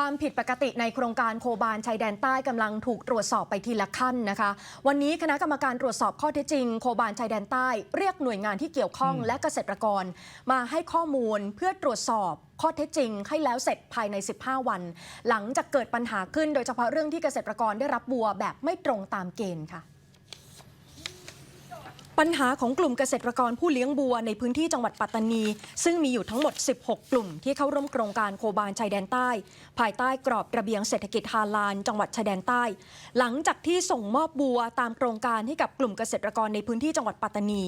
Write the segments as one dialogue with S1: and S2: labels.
S1: ความผิดปกติในโครงการโคบานชายแดนใต้กำลังถูกตรวจสอบไปทีละขั้นนะคะ วันนี้คณะกรรมการตรวจสอบข้อเท็จจริง โคบานชายแดนใต้ เรียกหน่วยงานที่เกี่ยวข้องและเกษตรกร มาให้ข้อมูลเพื่อตรวจสอบข้อเท็จจริงให้แล้วเสร็จภายใน 15 วัน หลังจากเกิดปัญหาขึ้นโดยเฉพาะเรื่องที่เกษตรกรได้รับบัวแบบไม่ตรงตามเกณฑ์ค่ะ ปัญหาของกลุ่มเกษตรกรผู้เลี้ยงบัวในพื้นที่จังหวัดปัตตานี ซึ่งมีอยู่ทั้งหมด 16 กลุ่มที่เข้าร่วมโครงการโคบานชายแดนใต้ ภายใต้กรอบระเบียงเศรษฐกิจฮาลานจังหวัดชายแดนใต้ หลังจากที่ส่งมอบบัวตามโครงการให้กับกลุ่มเกษตรกรในพื้นที่จังหวัดปัตตานี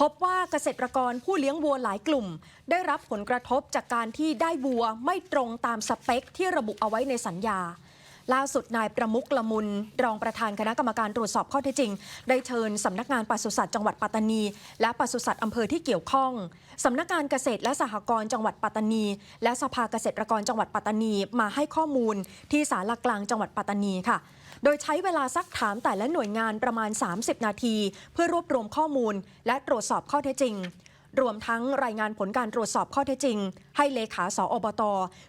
S1: พบว่าเกษตรกรผู้เลี้ยงวัวหลายกลุ่ม ได้รับผลกระทบจากการที่ได้วัวไม่ตรงตามสเปคที่ระบุเอาไว้ในสัญญา ล่าสุดนายประมุกละมุน รองประธานคณะกรรมการตรวจสอบข้อเท็จจริง ได้เชิญสำนักงานปศุสัตว์จังหวัดปัตตานี และปศุสัตว์อำเภอที่เกี่ยวข้องสำนักงานเกษตรและสหกรณ์จังหวัดปัตตานี และสภาเกษตรกรจังหวัดปัตตานีมาให้ข้อมูลที่ศาลากลางจังหวัดปัตตานีค่ะ โดยใช้เวลาซักถามแต่ละหน่วยงานประมาณ 30 นาที เพื่อรวบรวมข้อมูล และตรวจสอบข้อเท็จจริง รวมทั้งรายงานผลการตรวจสอบข้อเท็จจริง ให้เลขาสอบต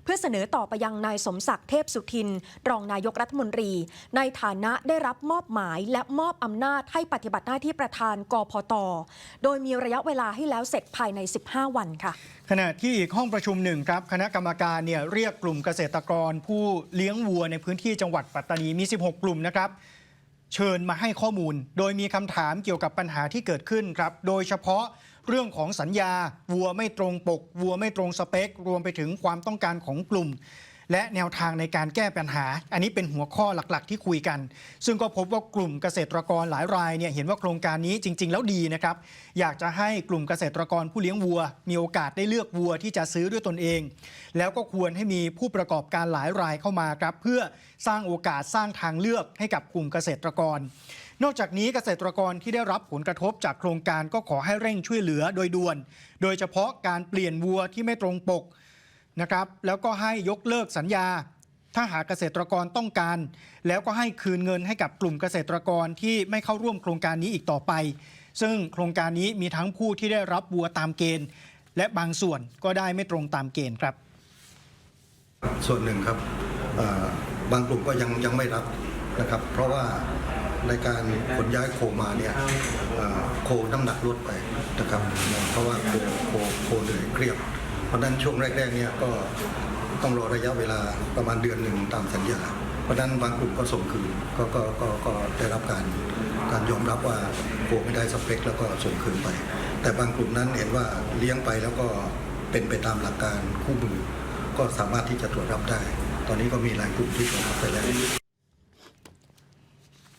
S1: เพื่อเสนอต่อไปยังนายสมศักดิ์เทพสุทิน รองนายกรัฐมนตรี ในฐานะได้รับมอบหมายและมอบอำนาจให้ปฏิบัติหน้าที่ประธานกพต โดยมีระยะเวลาให้แล้วเสร็จภายใน 15 วันค่ะ
S2: ขณะที่อีกห้องประชุมหนึ่งครับคณะกรรมการเนี่ยเรียกกลุ่มเกษตรกร ผู้เลี้ยงวัวในพื้นที่จังหวัดปัตตานีมี 16 กลุ่มนะครับ เชิญมาให้ข้อมูล โดยมีคำถามเกี่ยวกับปัญหาที่เกิดขึ้นครับ โดยเฉพาะเรื่องของสัญญา วัวไม่ตรงปก วัวไม่ตรงสเปค รวมไปถึงความต้องการของกลุ่ม และแนวทางในการแก้ปัญหา อันนี้เป็นหัวข้อหลักๆ ที่คุยกัน ซึ่งก็พบว่ากลุ่มเกษตรกรหลายรายเนี่ยเห็นว่าโครงการนี้จริง ๆ แล้วดีนะครับ อยากจะให้กลุ่มเกษตรกรผู้เลี้ยงวัว มีโอกาสได้เลือกวัวที่จะซื้อด้วยตนเอง แล้วก็ควรให้มีผู้ประกอบการหลายรายเข้ามาครับเพื่อสร้างโอกาสสร้างทางเลือกให้กับกลุ่มเกษตรกร นอกจากนี้เกษตรกรที่ได้รับผลกระทบจากโครงการก็ขอให้เร่งช่วยเหลือโดยด่วน โดยเฉพาะการเปลี่ยนวัวที่ไม่ตรงปก นะครับ แล้วก็ให้ยกเลิกสัญญา ถ้าหากเกษตรกรต้องการ แล้วก็ให้คืนเงินให้กับกลุ่มเกษตรกรที่ไม่เข้าร่วมโครงการนี้อีกต่อไป ซึ่งโครงการนี้มีทั้งผู้ที่ได้รับวัวตามเกณฑ์ และบางส่วนก็ได้ไม่ตรงตามเกณฑ์ครับ
S3: ส่วนหนึ่งครับบางกลุ่มก็ยังยังไม่รับนะครับ เพราะว่าในการขนย้ายโคมาเนี่ยโคน้ำหนักลดไปนะครับ เพราะว่าโคโคโคเหนื่อยเครียด เพราะนั้นช่วงแรกๆเนี่ยก็ต้องรอระยะเวลาประมาณเดือนหนึ่งตามสัญญา เพราะนั้นบางกลุ่มก็ส่งคืนก็ก็ก็ก็ได้รับการการยอมรับว่าโคไม่ได้สเปคแล้วก็ส่งคืนไป แต่บางกลุ่มนั้นเห็นว่าเลี้ยงไปแล้วก็เป็นไปตามหลักการคู่มือ ก็สามารถที่จะตรวจรับได้ ตอนนี้ก็มีหลายกลุ่มที่ตรวจรับไปแล้ว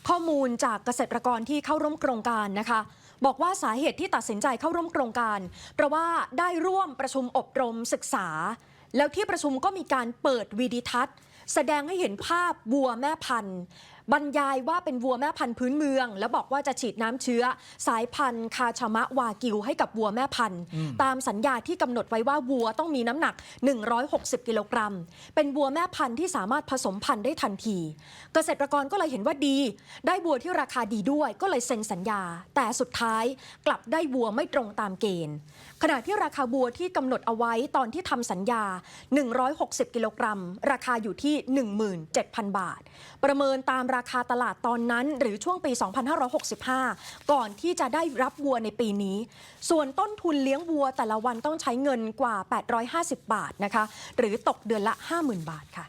S1: ข้อมูลจากเกษตรกรที่เข้าร่วมโครงการนะคะ บอกว่าสาเหตุที่ตัดสินใจเข้าร่วมโครงการ เพราะว่าได้ร่วมประชุมอบรมศึกษา แล้วที่ประชุมก็มีการเปิดวีดิทัศน์ แสดงให้เห็นภาพวัวแม่พันธุ์ บรรยายว่าเป็นวัวแม่พันธุ์พื้นเมือง แล้วบอกว่าจะฉีดน้ำเชื้อ สายพันธุ์คาชามะวากิวให้กับวัวแม่พันธุ์ตามสัญญาที่กำหนดไว้ว่าวัวต้องมีน้ำหนัก 160 กิโลกรัม เป็นวัวแม่พันธุ์ที่สามารถผสมพันธุ์ได้ทันที เกษตรกรก็เลยเห็นว่าดี ได้วัวที่ราคาดีด้วย ก็เลยเซ็นสัญญา แต่สุดท้ายกลับได้วัวไม่ตรงตามเกณฑ์ ขณะที่ราคาวัวที่กำหนดเอาไว้ตอนที่ทำสัญญา 160 กิโลกรัม ราคาอยู่ที่ 17,000 บาท ประเมินตามราคาตลาดตอนนั้น หรือช่วงปี 2565 ก่อนที่จะได้รับวัวในปีนี้ ส่วนต้นทุนเลี้ยงวัวแต่ละวันต้องใช้เงินกว่า 850 บาทนะคะ หรือตกเดือนละ 50,000 บาทค่ะ